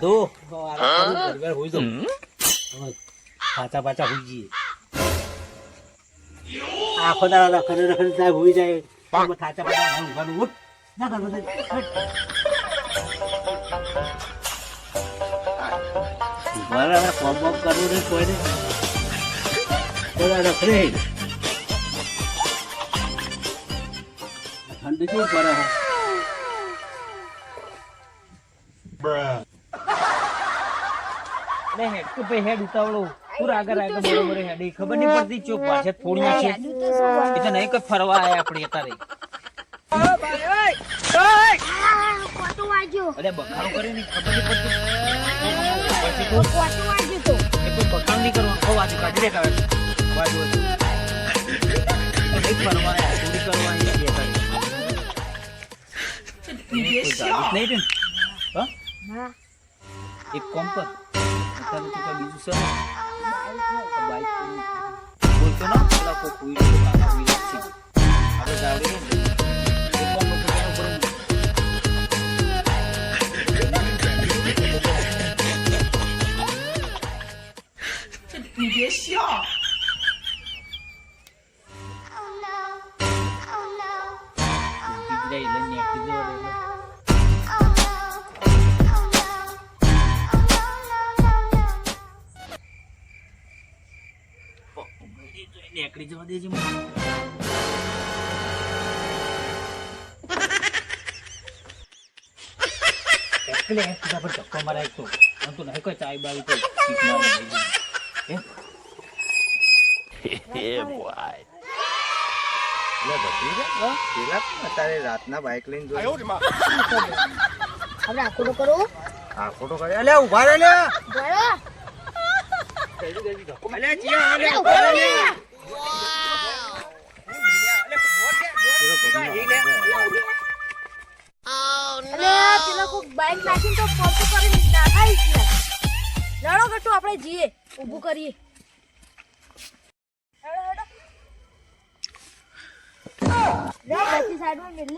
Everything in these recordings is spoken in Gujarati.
કરું, ઘડીવાર હોઈ જાઉં. પાછા પાછા હોઈ જઈએ. આખો દાડો રખડે રખડે સાહેબ હોઈ જાય. થાચા પાછા ઊંઘવાનું ઉઠ. ના કર બધા મારે હવે કોમ બોમ કરવું નહીં કોઈ નહીં બધા રખડે? ઠંડી કેવી પડે? છે અરે હેડ તો ભાઈ હેડ ઉતાવળો. પૂરા આગળ આગળ બરોબર હેડ. ખબર નહીં પડતી ચોક પાછળ ફોડ્યા છે. એ તો નહીં કોઈ ફરવા આયા આપણે અત્યારે. કોટો વાગ્યો અરે બખાડો કરે ને ખબર નહીં પડતી. કોટો વાગ્યો તો. એ કોઈ બખાડો નહીં કરવાનું. ખો વાજુ કાઢી દે કાઢે વાજુ વાજુ ફરવા આયા ચોરી કરવા આયા ગાડી જ નહીં હા? હા એક કોમ પર અત્યારે તો કઈ બીજું છે નહીં. આ બાઈક બોલતો ના પેલા કોઈ કોઈ લોકો કાકા કોઈ છે આપણે જાવડી ને એક કોમ પર તો નેકળી જવા દેજે એટલે એક બીજા પર ધક્કો મરાય તો આમ તો નહીં કોઈ ચાય બાવી તો રાતના બાઇક લઈને જોઈ હવે આખો કરો. આ ફોટો કરે. અલે ઊભા રે લે. અલે જીયા અલે ઊભા રહે પેલા કોક બાઈક નાખીને તો ફોટો કરીને નાખાઈ ગયા. લડો ગટુ આપણે જઈએ. ઊભું કરીએ. સાઈડમાં મેલ.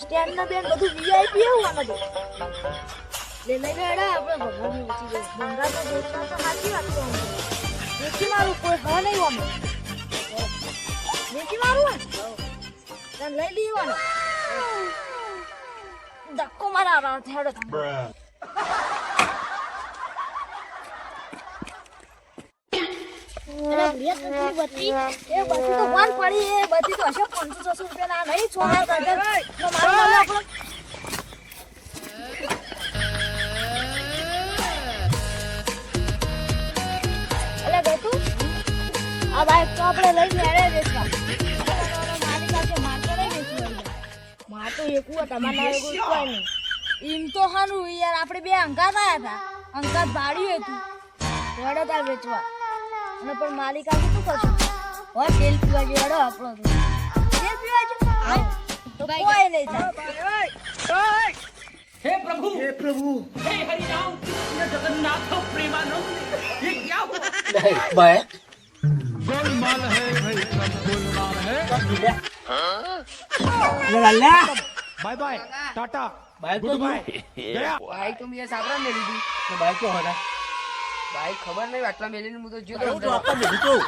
સ્ટેન્ડ ના બેન બધું વીઆઈપી એવું આમાં તો ધક્કો મારા ભૈયા તને બત્તી એ બત્તી તો કોણ પડી એ બધી તો હશે પાંચસો છસો રૂપિયા ના નહીં છોડા કાઢે આપણે લઈને હેડે વેચવા મારી પાસે મારતો નહીં વેચવા માર તો એકું તમારે ના એકું કોઈ નહીં એમ તો હાનું યાર આપણે બે અંકાત આયા હતા અંકાત ભાડ્યું હતું હેડો તાર વેચવા અને પણ માલિક આજે શું કરશું હોય તેલ પીવા જેવો હેડો આપણો તો તેલ પીવા જેવો? તો કોઈ નહીં થાય हे प्रभु हे प्रभु हे हरि राम कृष्ण जगन्नाथ प्रेमानंद ये क्या हुआ નહીં ભાઈ લે લાલ્યા बाय बाय टाटा બાઈક તો बाय જો. બાઈક તો મેં સાપડા મેં લીધી તો બાઈક તો હતા બાઈક ખબર નહીં આટલા મેલીને હું તો જોયો એવું તો તો આપણે લીધું તું.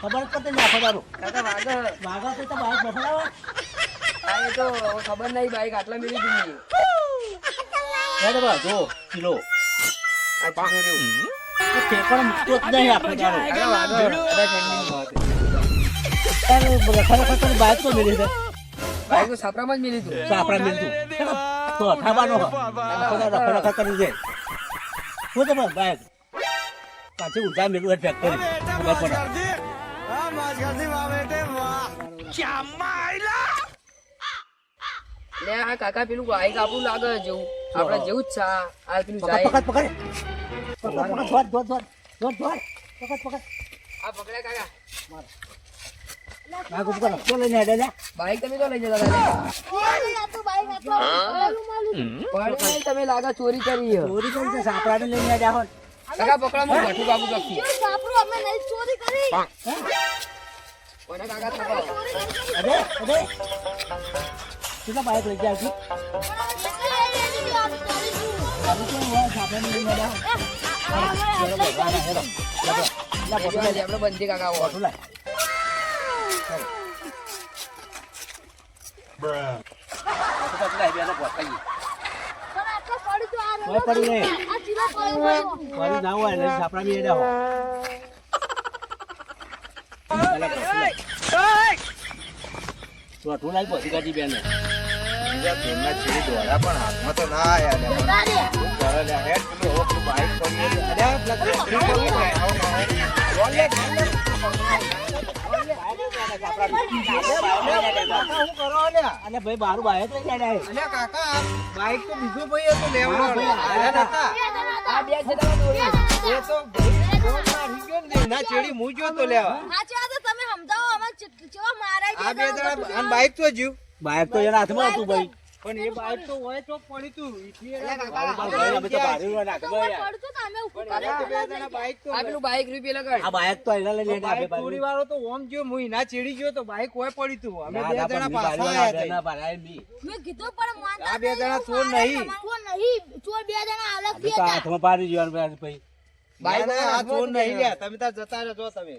ખબર જ પડતી નહીં આખો દારૂ કાકા વાગે વાગા તો તો બાઈક બસડાવો આ એ તો હવે ખબર નહીં બાઈક આટલા મેલી દીધી હેડ બા જો કિલો આ ચીજો રહ્યું. એ ઠેકાણો મૂકતો જ નહીં આખો કાકા વાગે કદાચ ઠંડીની વાત. તારે ખરેખર તને બાઈક તો મિલી છે? બાઈક તો સાપરામાં જ મેલી તું. તો. આપણે મિલતું તો અઠાવાનો આખો દારૂ રખડ રખડ કરી જાય શું છે બસ પાછી ઉઠા મેલું ફેક્ટરી ખબર પડે. લે આ કાકા પેલું બાઈક આપણું લાગે જેવું. આપણે જેવું જ છે આ આ પેલું પકડ પકડ. પકડ પકડ પકડ ધોર ધોર ધોર ધોર ધોર પકડ પકડ. આ પકડ્યા કાકા. બાઈક ઉપર રસ્તો લઈને હેડે લે બાઈક તમે તો લઈ જતા હતા. તમે લાગે ચોરી કરી છે. ચોરી કરી છે સાપડાને લઈને હેડ્યા હોત. કાકા પકડા હું ગઠું બાબુ ચોકથી કેવું અમે નહીં ચોરી કરી. કોને કાકા. અરે અરે. કેટલા બાઈક લઈ જાય છે. તો લઈને હેડો, આપણે બંધી કાકા. ચોથું લાય પછી કાઢી બેને. બીજા ફોનના ચીડી દોરા પણ હાથમાં તો ના આયા લે. કરે લે? પેલું બાઈક. અરે પેલા લે, લે. લ્યા? અને ભાઈ બારું બાઈક લઈ જાય અલ્યા કાકા, બાઈક તો બીજો ભાઈ હતું લેવાનું. આ બે જણા દોડી એ તો ફોન મારી ગયો ને એના ચેડી મૂજ્યો તો લેવા સાચી વાત તમે સમજાવો અમે ચે- ચેવા મારાય આ બે જણા બાઈક તો જ્યું બાઈક તો એના હાથમાં હતું ભાઈ. પણ એ બાઇક તો હોય તો પડી તું. આ આ આ હાથમાં પાડી જવાનું ભાઈ બાઈક બાઈક આ ચોર નહીં લ્યા. તમે તાર જતા રહેજો તમે.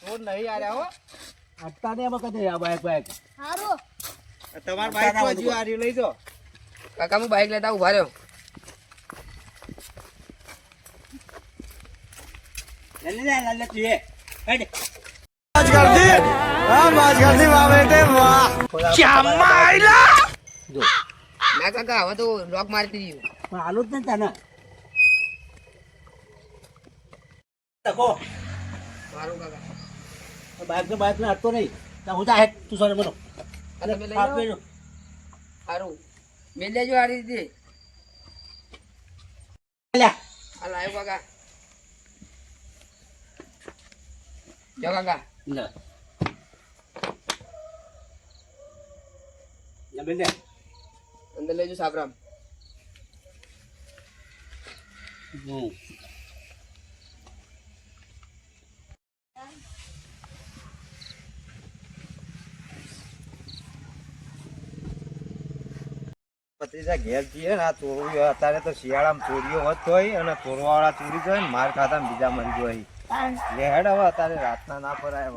ચોર નહીં રહ્યા હો. અટતા ને એમાં કદે આ બાઈક બાઈક હારું. તમાર બાઈક તો હજુ આ રહ્યું લઈ કાકા હું બાઈક લેતા ઊભા રહ્યો. જો. ના કાકા હવે તો લોક મારતી રહ્યું પણ આલું જ ને તને. તકો મારું કાકા. તો બાઈક ને હટતો નહીં. તો હું હેડ તું સોરે બનો અને. સારું મેં લેજો આ રીતે. લાયો કાકા. જો કાકા. લે. લે બેન અંદર લેજો સાબરામ. હમ. પત્રીજા ઘેર જઈએ ને આ ચોરું અત્યારે તો શિયાળામાં ચોરીઓ હોત હોય અને ચોરવાવાળા ચોરી જાય ને માર ખાતા બીજા મરી જાય. લેહડ હવે અત્યારે રાતના ના પરાય